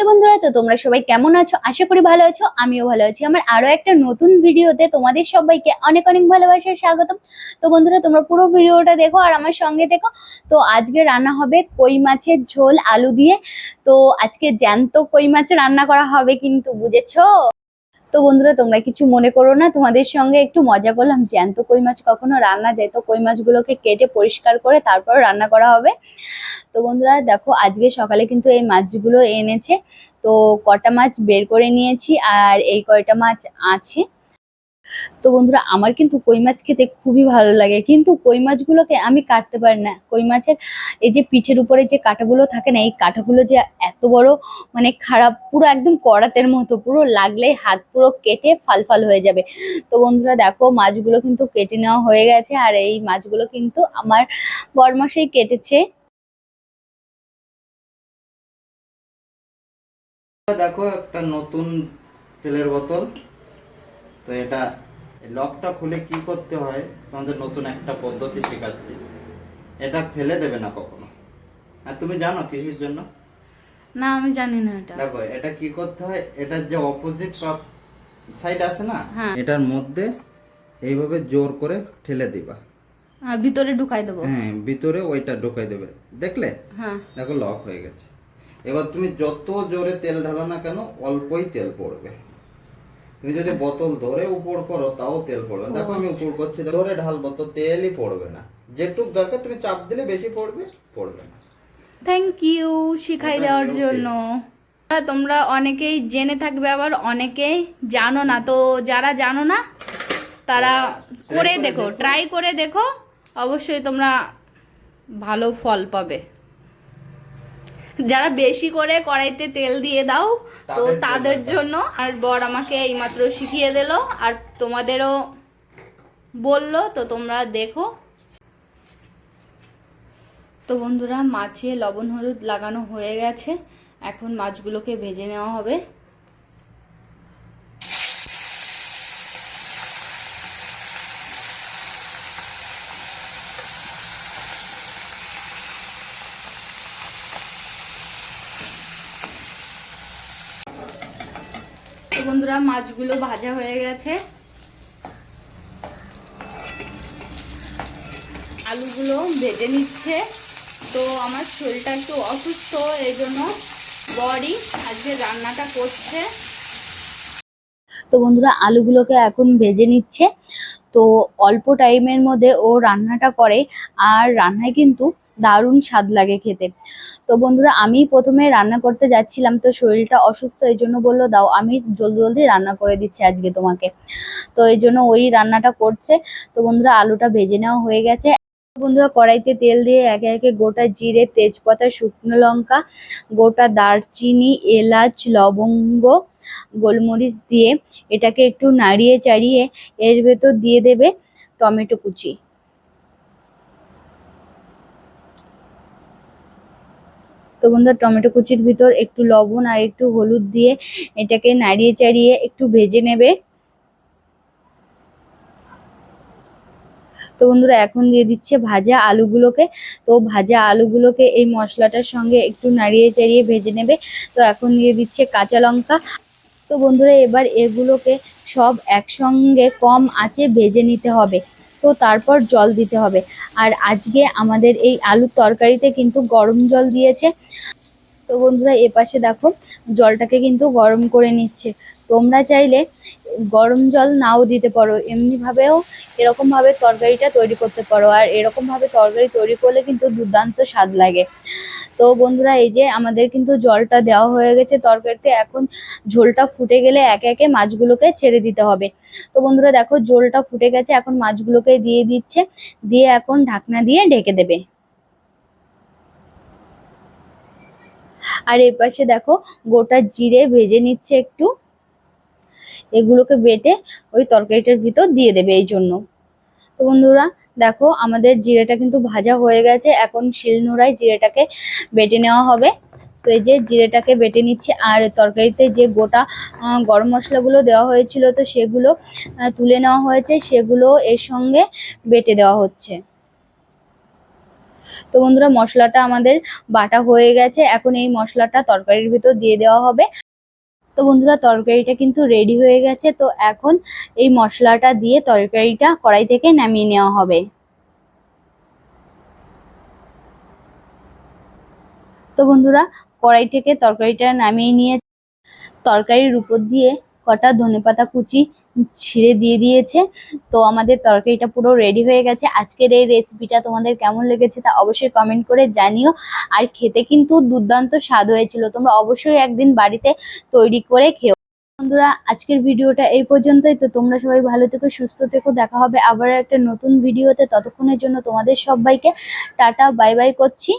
Hello বন্ধুরা, তো তোমরা সবাই কেমন আছো? আশা করি ভালো আছো, আমিও ভালো আছি। আমার আরও একটা নতুন ভিডিওতে তোমাদের সবাইকে অনেক অনেক ভালোবাসা, স্বাগতম। তো বন্ধুরা, তোমরা পুরো ভিডিওটা দেখো আর আমার সঙ্গে দেখো তো আজকে রান্না হবে কই মাছের ঝোল, আলু দিয়ে। তো আজকে জ্যান্ত কই মাছ রান্না করা হবে কিন্তু, বুঝেছ? তো বন্ধুরা, তোমরা কিছু মনে করো না? তোমাদের সঙ্গে একটু মজা করলাম। জ্যান্ত কই মাছ কখনো রান্না যায়? তো কই মাছগুলোকে কেটে পরিষ্কার করে তারপর রান্না করা হবে। তো বন্ধুরা, দেখো, আজকে সকালে কিন্তু এই মাছগুলো এনেছে। তো কটা মাছ বের করে নিয়েছি, আর এই কয়টা মাছ আছে? তো বন্ধুরা, আমার কিন্তু কই মাছ খেতে খুবই ভালো লাগে। কিন্তু কই মাছগুলোকে আমি কাটতে পারি না। কই মাছের এই যে পিঠের উপরে যে কাঁটাগুলো থাকে না, এই কাঁটাগুলো যে এত বড় মানে খারাপ, পুরো একদম করাতের মতো, পুরো লাগলে হাত পুরো কেটে ফাল ফাল হয়ে যাবে। তো বন্ধুরা, দেখো, মাছগুলো কিন্তু কেটে নেওয়া হয়ে গেছে, আর এই মাছগুলো কিন্তু আমার বরমাসেই কেটেছে। দেখো, একটা নতুন তেলের বোতল। তো এটা লকটা খুলে কি করতে হয়? তোমাদের নতুন একটা পদ্ধতি শেখাচ্ছি। এটা ফেলে দেবে না কখনো। আর তুমি জানো কিসের জন্য? না আমি জানি না এটা। দেখো এটা কি করতে হয়? এটার যে অপোজিট সাইড আছে না? হ্যাঁ। এটার মধ্যে এইভাবে জোর করে ঠেলে দিবা। ভিতরে ঢুকাই দেবো। হ্যাঁ ভিতরে ওইটা ঢোকাই দেবে। দেখলে? হ্যাঁ। দেখো লক হয়ে গেছে। এবার তুমি যত জোরে তেল ঢালো না কেন অল্পই তেল পড়বে। তুমি যদি বোতল ধরে উপর করো তাও তেল পড়বে না। দেখো আমি উপর করছি ধরে ঢালবো তো তেলই পড়বে না। যেটুক দরকার তুমি চাপ দিলে বেশি পড়বে পড়বে না। থ্যাংক ইউ শিখাই দেওয়ার জন্য। তোমরা অনেকেই জেনে থাকবে আবার অনেকেই জানো না। তো যারা জানো না তারা করে করে দেখো। ট্রাই করে দেখো অবশ্যই তোমরা ভালো ফল পাবে। যারা বেশি করে কড়াইতে তেল দিয়ে দাও তো তাদের জন্য আর বর আমাকে এইমাত্র শিখিয়ে দিল আর তোমাদেরও বলল তো তোমরা দেখো। তো বন্ধুরা মাছে লবণ হলুদ লাগানো হয়ে গেছে। এখন মাছগুলোকে ভেজে নেওয়া হবে। তো বন্ধুরা, মাছগুলো ভাজা হয়ে গেছে। আলুগুলো ভেজে নিচ্ছে। তো আমার শরীরটা একটু অসুস্থ, এই জন্য বডি আজকে রান্নাটা করছে। তো বন্ধুরা, আলুগুলোকে এখন ভেজে নিচ্ছে। তো অল্প টাইমের মধ্যে ও রান্নাটা করে, আর রান্নায় কিন্তু দারুণ স্বাদ লাগে খেতে। তো বন্ধুরা আমি প্রথমে রান্না করতে যাচ্ছিলাম, তো শরীরটা অসুস্থ, এই জন্য বলল, দাও, আমি জলদি জলদি রান্না করে দিচ্ছি আজকে তোমাকে। তো এই জন্য ওই রান্নাটা করছে। তো বন্ধুরা, আলুটা ভেজে নেওয়া হয়ে গেছে। বন্ধুরা, কড়াইতে তেল দিয়ে একে একে গোটা জিরে, তেজপাতা, শুকনো লঙ্কা, গোটা দারচিনি, এলাচ, লবঙ্গ, গোলমরিচ দিয়ে এটাকে একটু নাড়িয়ে চাড়িয়ে এর ভেতর দিয়ে দেবে টমেটো কুচি। তো বন্ধুরা টমেটো কুচির ভিতর একটু লবণ আর একটু হলুদ দিয়ে এটাকে নাড়িয়ে চাড়িয়ে একটু ভেজে নেবে। তো বন্ধুরা, এখন দিয়ে দিচ্ছে ভাজা আলুগুলোকে। তো ভাজা আলুগুলোকে এই মশলাটার সঙ্গে একটু নাড়িয়ে চাড়িয়ে ভেজে নেবে। তো এখন দিয়ে দিচ্ছে কাঁচা লঙ্কা। তো বন্ধুরা, এবার এগুলোকে সব একসঙ্গে কম আঁচে ভেজে নিতে হবে। তো তারপর জল দিতে হবে। আর আজকে আমাদের এই আলুর তরকারিতে কিন্তু গরম জল দিয়েছে। তো বন্ধুরা এপাশে দেখো, জলটাকে কিন্তু গরম করে নিচ্ছে। তোমরা চাইলে গরম জল নাও দিতে পারো। এমনিভাবেও এরকমভাবে তরকারিটা তৈরি করতে পারো। আর এরকমভাবে তরকারি তৈরি করলে কিন্তু দুর্দান্ত স্বাদ লাগে। তো বন্ধুরা, এই যে আমাদের কিন্তু জলটা দেওয়া হয়ে গেছে তরকারিতে, এখন ঝোলটা ফুটে গেলে একে একে মাছগুলোকে ছেড়ে দিতে হবে। তো বন্ধুরা, দেখো জলটা ফুটে গেছে, এখন মাছগুলোকে দিয়ে দিচ্ছে, দিয়ে এখন ঢাকনা দিয়ে ঢেকে দেবে। আর এর পাশে দেখো গোটা জিরে ভেজে নিচ্ছে একটু, এগুলোকে বেটে ওই তরকারিটার ভিতর দিয়ে দেবে এই জন্য। তো বন্ধুরা দেখো, আমাদের জিরেটা কিন্তু ভাজা হয়ে গেছে। এখন শিলনোড়ায় জিরেটাকে বেটে নেওয়া হবে। তো এই যে জিরেটাকে বেটে নিচ্ছে, আর তরকারিতে যে গোটা গরম মশলাগুলো দেওয়া হয়েছিল, তো সেগুলো তুলে নেওয়া হয়েছে। সেগুলো এর সঙ্গে বেটে দেওয়া হচ্ছে। তো বন্ধুরা, মশলাটা আমাদের বাটা হয়ে গেছে। এখন এই মশলাটা তরকারির ভিতর দিয়ে দেওয়া হবে। তো বন্ধুরা, তরকারিটা কিন্তু রেডি হয়ে গেছে। তো এখন এই মশলাটা দিয়ে তরকারিটা কড়াই থেকে নামিয়ে নেওয়া হবে। তো বন্ধুরা, কড়াই থেকে তরকারিটা নামিয়ে নিয়ে তরকারির উপর দিয়ে কটা ধনেপাতা কুচি ছিঁড়ে দিয়ে দিয়েছে। তো আমাদের তরকারিটা পুরো রেডি হয়ে গেছে। আজকের এই রেসিপিটা তোমাদের কেমন লেগেছে তা অবশ্যই কমেন্ট করে জানিও। আর খেতে কিন্তু দুর্দান্ত স্বাদ হয়েছিল। তোমরা অবশ্যই একদিন বাড়িতে তৈরি করে খেও। বন্ধুরা, আজকের ভিডিওটা এই পর্যন্তই। তো তোমরা সবাই ভালো থেকো, সুস্থ থেকো। দেখা হবে আবার একটা নতুন ভিডিওতে ততক্ষণের জন্য তোমাদের সবাইকে টাটা বাই বাই করছি।